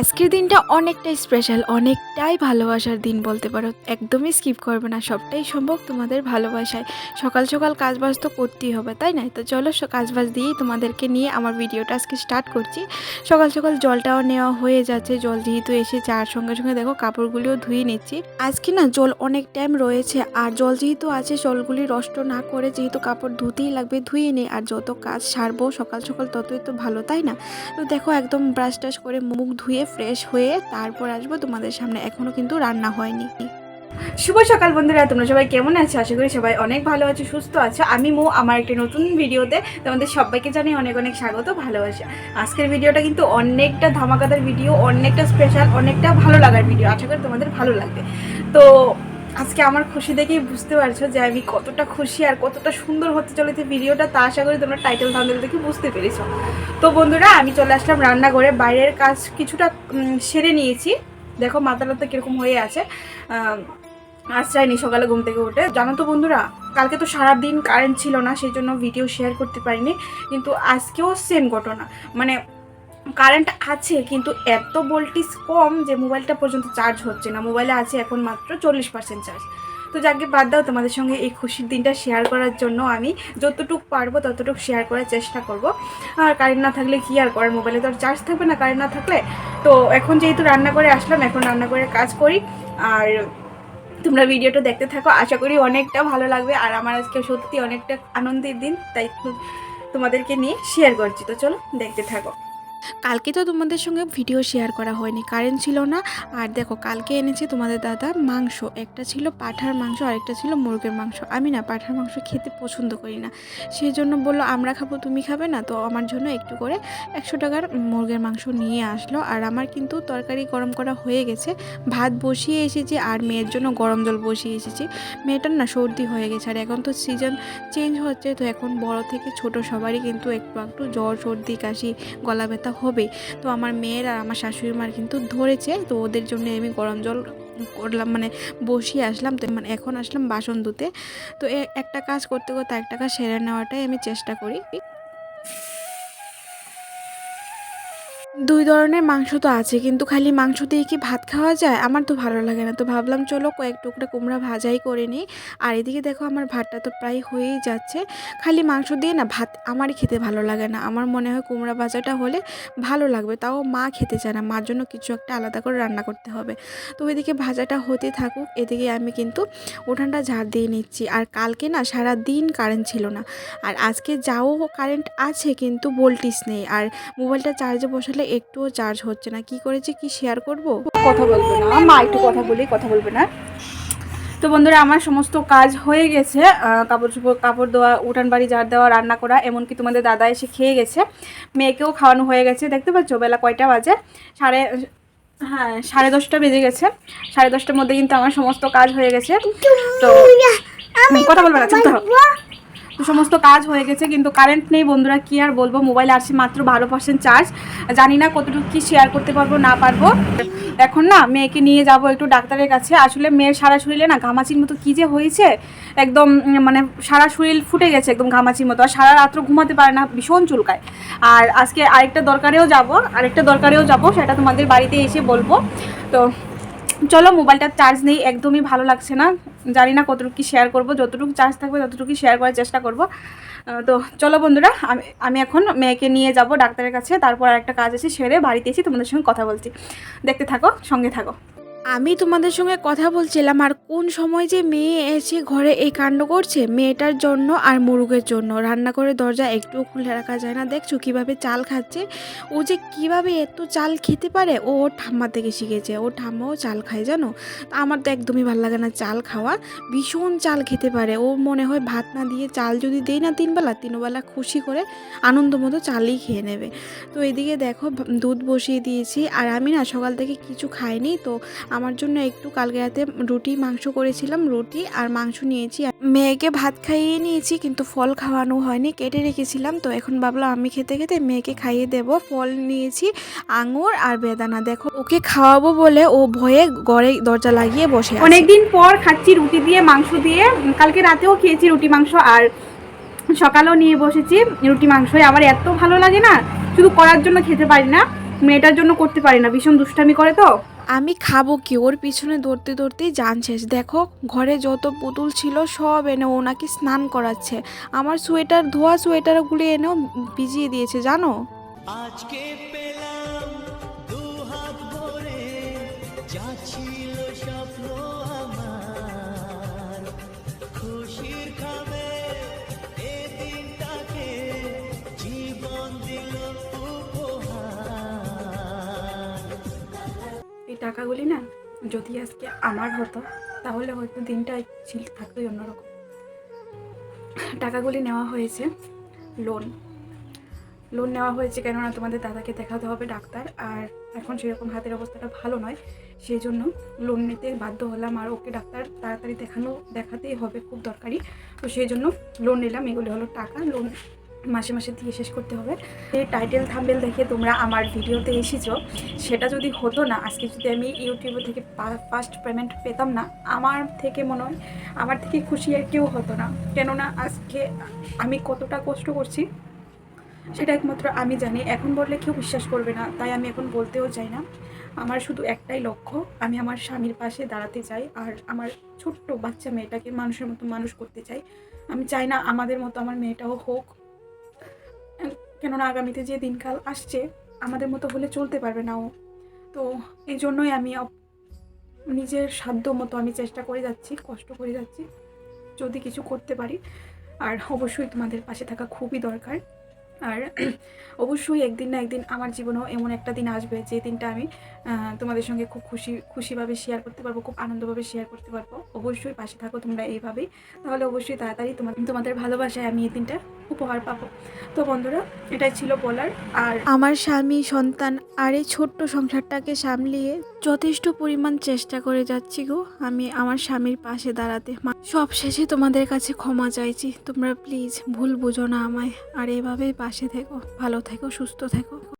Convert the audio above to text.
আজকের দিনটা অনেকটাই স্পেশাল অনেকটাই ভালোবাসার দিন বলতে পারো। একদমই স্কিপ করবে না, সবটাই সম্ভব তোমাদের ভালোবাসায়। সকাল সকাল কাজবাজ তো করতেই হবে, তাই না? তো চলো কাজবাজ দিয়েই তোমাদেরকে নিয়ে আমার ভিডিওটা আজকে স্টার্ট করছি। সকাল সকাল জলটাও নেওয়া হয়ে যাচ্ছে, জল যেহেতু এসেছে, আর সঙ্গে সঙ্গে দেখো কাপড়গুলিও ধুয়ে নিচ্ছি। আজকে না জল অনেক টাইম রয়েছে, আর জল যেহেতু আছে, জলগুলি নষ্ট না করে যেহেতু কাপড় ধুতেই লাগবে, ধুয়ে নিই আর যত কাজ সারবো সকাল সকাল ততই তো ভালো, তাই না? তো দেখো একদম ব্রাশ টাশ করে মুখ ধুয়ে ফ্রেশ হয়ে তারপর আসব তোমাদের সামনে। এখনও কিন্তু রান্না হয়নি। শুভ সকাল বন্ধুরা, তোমরা সবাই কেমন আছো? আশা করি সবাই অনেক ভালো আছো, সুস্থ আছো। আমি মো, আমার একটি নতুন ভিডিওতে তোমাদের সবাইকে জানাই অনেক অনেক স্বাগত, ভালোবাসা। আজকের ভিডিওটা কিন্তু অনেকটা ধামাকাদার ভিডিও, অনেকটা স্পেশাল অনেকটা ভালো লাগার ভিডিও। আশা করি তোমাদের ভালো লাগবে। তো আজকে আমার খুশি দেখেই বুঝতে পারছ যে আমি কতটা খুশি আর কতটা সুন্দর হতে চলেছে ভিডিওটা, তা আশা করি তোমরা টাইটেল থাম্বনেল দেখে বুঝতে পেরেছ। তো বন্ধুরা, আমি চলে আসলাম রান্নাঘরে। বাইরের কাজ কিছুটা সেরে নিয়েছি। দেখো, মাথাটা কীরকম হয়ে আছে। আজ চাইনি সকালে ঘুম থেকে উঠে। জানো তো বন্ধুরা, কালকে তো সারাদিন কারেন্ট ছিল না, সেই জন্য ভিডিও শেয়ার করতে পারিনি। কিন্তু আজকেও সেম ঘটনা। মানে কারেন্ট আছে, কিন্তু এত ভোল্টেজ কম যে মোবাইলটা পর্যন্ত চার্জ হচ্ছে না। মোবাইলে আছে এখন মাত্র চল্লিশ পার্সেন্ট চার্জ তো যাকে বাদ দাও, তোমাদের সঙ্গে এই খুশির দিনটা শেয়ার করার জন্য আমি যতটুকু পারব, ততটুকু শেয়ার করার চেষ্টা করব। আর কারেন্ট না থাকলে কি আর করার? মোবাইলে তো আর চার্জ থাকবে না কারেন্ট না থাকলে? তো এখন যেহেতু রান্না করে আসলাম, এখন রান্না করে কাজ করি। আর তোমরা ভিডিওটা দেখতে থাকো। আশা করি অনেকটা ভালো লাগবে। আর আমার আজকে সত্যি অনেকটা আনন্দের দিন, তাই তোমাদেরকে নিয়ে শেয়ার করছি। তো চলো, দেখতে থাকো। কালকে তো তোমাদের সঙ্গে ভিডিও শেয়ার করা হয়নি। কারেন্ট ছিল না। আর দেখো, কালকে এনেছে তোমাদের দাদা মাংস। একটা ছিল পাঠার মাংস আর একটা ছিল মুরগের মাংস। আমি না পাঠার মাংস খেতে পছন্দ করি না। সেই জন্য বলল, আমরা খাব, তুমি খাবে না? তো আমার জন্য একটু করে একশো টাকার মুরগের মাংস নিয়ে আসলো। আর আমার কিন্তু তরকারি গরম করা হয়ে গেছে। ভাত বসিয়ে এসেছি আর মেয়ের জন্য গরম জল বসিয়ে এসেছি। মেয়েটার না সর্দি হয়ে গেছে। আর এখন তো সিজন চেঞ্জ হচ্ছে। তো এখন বড় থেকে ছোট সবারই কিন্তু একটু একটু জ্বর, সর্দি, কাশি, গলা ব্যথা হবে। তো আমার মেয়ের আর আমার শাশুড়ি মার কিন্তু ধরেছে। তো ওদের জন্য আমি গরম জল করলাম মানে বসিয়ে আসলাম। তো মানে এখন আসলাম বাসন ধুতে। তো একটা কাজ করতে করতে একটা কাজ সেরে নেওয়াটাই আমি চেষ্টা করি। দুই ধরনের মাংস তো আছে, কিন্তু খালি মাংস দিয়ে কি ভাত খাওয়া যায়? আমার তো ভালো লাগে না। তো ভাবলাম চলো কয়েক টুকরা কুমড়া ভাজাই করে নিই। আর এদিকে দেখো আমার ভাতটা তো প্রায় হয়েই যাচ্ছে। খালি মাংস দিয়ে না ভাত আমারই খেতে ভালো লাগে না। আমার মনে হয় কুমড়া ভাজাটা হলে ভালো লাগবে। তাও মা খেতে চায় না। মার জন্য কিছু একটা আলাদা করে রান্না করতে হবে। তো এদিকে ভাজাটা হতে থাকুক। এদিকে আমি কিন্তু উঠানটা ঝাড় দিয়ে নিচ্ছি। আর কালকে না সারা দিন কারেন্ট ছিল না। আর আজকে যাও কারেন্ট আছে, কিন্তু ভোল্টেজ নেই। আর মোবাইলটা চার্জে বসালে একটুও চার্জ হচ্ছে না। কি করেছে কি শেয়ার করব? কথা বলব না। মা একটু কথা বলি কথা বলবে না। তো বন্ধুরা আমার সমস্ত কাজ হয়ে গেছে। কাপড় চোপড় কাপড় দেওয়া উঠান বাড়ি ঝাড় দেওয়া রান্না করা এমনকি তোমাদের দাদা এসে খেয়ে গেছে। মেয়েকেও খাওয়ানো হয়ে গেছে। দেখতে পাচ্ছ বেলা কয়টা বাজে? সাড়ে হ্যাঁ সাড়ে দশটা বেজে গেছে। সাড়ে দশটার মধ্যে কিন্তু আমার সমস্ত কাজ হয়ে গেছে। তো কথা বলবে না চুপ সমস্ত কাজ হয়ে গেছে, কিন্তু কারেন্ট নেই বন্ধুরা, কি আর বলব? মোবাইল আসছে মাত্র বারো পার্সেন্ট চার্জ জানি না কতটুকু কি শেয়ার করতে পারব, না পারব। এখন না, মেয়েকে নিয়ে যাব একটু ডাক্তারের কাছে। আসলে মেয়ের সারা শরীরে না ঘামাচির মতো কী যে হয়েছে, একদম মানে সারা শরীর ফুটে গেছে একদম ঘামাচির মতো। আর সারা রাত্র ঘুমাতে পারে না, ভীষণ চুলকায়। আর আজকে আরেকটা দরকারেও যাব, আরেকটা দরকারেও যাব, সেটা তোমাদের বাড়িতে এসে বলব। তো চলো, মোবাইলটা চার্জ নেই, একদমই ভালো লাগছে না। জানি না কতটুকু কি শেয়ার করব, যতটুকু চার্জ থাকবে, ততটুকুই শেয়ার করার চেষ্টা করব। তো চলো বন্ধুরা, আমি আমি এখন মেয়েকে নিয়ে যাব ডাক্তারের কাছে, তারপর একটা কাজ আছে সেরে বাড়িতে এসে তোমাদের সঙ্গে কথা বলছি। দেখতে থাকো, সঙ্গে থাকো। আমি তোমাদের সঙ্গে কথা বলছিলাম, আর কোন সময় যে মেয়ে এসে ঘরে এই কাণ্ড করছে, মেয়েটার জন্য আর মুরগের জন্য। রান্না করে দরজা একটুও খুলে রাখা যায় না। দেখছ কীভাবে চাল খাচ্ছে? ও যে কীভাবে এত চাল খেতে পারে, ও ওর ঠাম্মা থেকে শিখেছে। ওর ঠাম্মাও চাল খায়, জানো? আমার তো একদমই ভালো লাগে না চাল খাওয়া। ভীষণ চাল খেতে পারে। ও মনে হয় ভাত না দিয়ে চাল যদি দেই না তিনবেলা তিনবেলা খুশি করে আনন্দ মতো চালই খেয়ে নেবে। তো এদিকে দেখো, দুধ বসিয়ে দিয়েছি। আর আমি না সকাল থেকে কিছু খাইনি, তো আমার জন্য একটু কালকে রাতে রুটি, মাংস করেছিলাম, রুটি আর মাংস নিয়েছি। মেয়েকে ভাত খাইয়ে নিয়েছি কিন্তু ফল খাওয়ানো হয়নি, কেটে রেখেছিলাম। তো এখন ভাবলাম আমি খেতে খেতে মেয়েকে খাইয়ে দেব। ফল নিয়েছি, আঙুর আর বেদানা। দেখো, ওকে খাওয়াবো বলে ও ভয়ে গড়ে দরজা লাগিয়ে বসে। অনেকদিন পর খাচ্ছি রুটি দিয়ে, মাংস দিয়ে। কালকে রাতেও খেয়েছি রুটি, মাংস আর সকালেও নিয়ে বসেছি রুটি, মাংস। আমার এত ভালো লাগে না, শুধু করার জন্য খেতে পারি না, মেয়েটার জন্য করতে পারি না। ভীষণ দুষ্টামি করে তো। আমি খাব কি? ওর পিছনে দৌড়তে দৌড়তেই যান শেষ। দেখো, ঘরে যত পুতুল ছিল সব এনে ওনাকে নাকি স্নান করাচ্ছে। আমার সোয়েটার, ধোয়া সোয়েটারগুলি এনেও ভিজিয়ে দিয়েছে, জানো? আজকে পেলাম দু হাত ভরে যা টাকাগুলি না যদি আজকে আমার হতো, তাহলে হয়তো দিনটা ছিল থাকতোই অন্যরকম। টাকাগুলি নেওয়া হয়েছে লোন লোন নেওয়া হয়েছে কেননা তোমাদের দাদাকে দেখাতে হবে ডাক্তার, আর এখন সেরকম হাতের অবস্থাটা ভালো নয়। সেই জন্য লোন নিতে বাধ্য হলাম, আর ওকে ডাক্তার তাড়াতাড়ি দেখানো, দেখাতেই হবে, খুব দরকারি। তো সেই জন্য লোন নিলাম, এগুলি হলো টাকা। লোন মাসে মাসে দিয়ে শেষ করতে হবে। এই টাইটেল থাম্বেল দেখে তোমরা আমার ভিডিওতে এসেছ। সেটা যদি হতো না, আজকে যদি আমি ইউটিউব থেকে ফার্স্ট পেমেন্ট পেতাম না, আমার থেকে মনে হয়, আমার থেকে খুশি আর কেউ হতো না। কেননা আজকে আমি কতটা কষ্ট করছি, সেটা একমাত্র আমি জানি। এখন বললে কেউ বিশ্বাস করবে না, তাই আমি এখন বলতেও চাই না। আমার শুধু একটাই লক্ষ্য, আমি আমার স্বামীর পাশে দাঁড়াতে চাই আর আমার ছোট্ট বাচ্চা মেয়েটাকে মানুষের মতো মানুষ করতে চাই। আমি চাই না আমাদের মতো আমার মেয়েটাও হোক কেননা আগামীতে যে দিনকাল আসছে, আমাদের মতো হলে চলতে পারবে না ও। তো এই জন্যই আমি নিজের সাধ্য মতো আমি চেষ্টা করে যাচ্ছি, কষ্ট করে যাচ্ছি, যদি কিছু করতে পারি। আর অবশ্যই তোমাদের পাশে থাকা খুবই দরকার। আর অবশ্যই একদিন না একদিন আমার জীবনেও এমন একটা দিন আসবে, যে দিনটা আমি তোমাদের সঙ্গে খুব খুশি, খুশিভাবে শেয়ার করতে পারব, খুব আনন্দভাবে শেয়ার করতে পারব। অবশ্যই পাশে থাকো তোমরা এইভাবেই। তাহলে অবশ্যই তাড়াতাড়ি তোমার তোমাদের ভালোবাসায় আমি এই দিনটা উপহার পাবো। তো বন্ধুরা, এটাই ছিল বলার। আর আমার স্বামী, সন্তান আর এই ছোট্ট সংসারটাকে সামলিয়ে যথেষ্ট পরিমাণ চেষ্টা করে যাচ্ছি গো। আমি আমার স্বামীর পাশে দাঁড়াতে। সব শেষে তোমাদের কাছে ক্ষমা চাইছি। তোমরা প্লিজ ভুল বুঝো না আমায়। আর এভাবেই পাশে থেকো। ভালো থেকো, সুস্থ থেকো।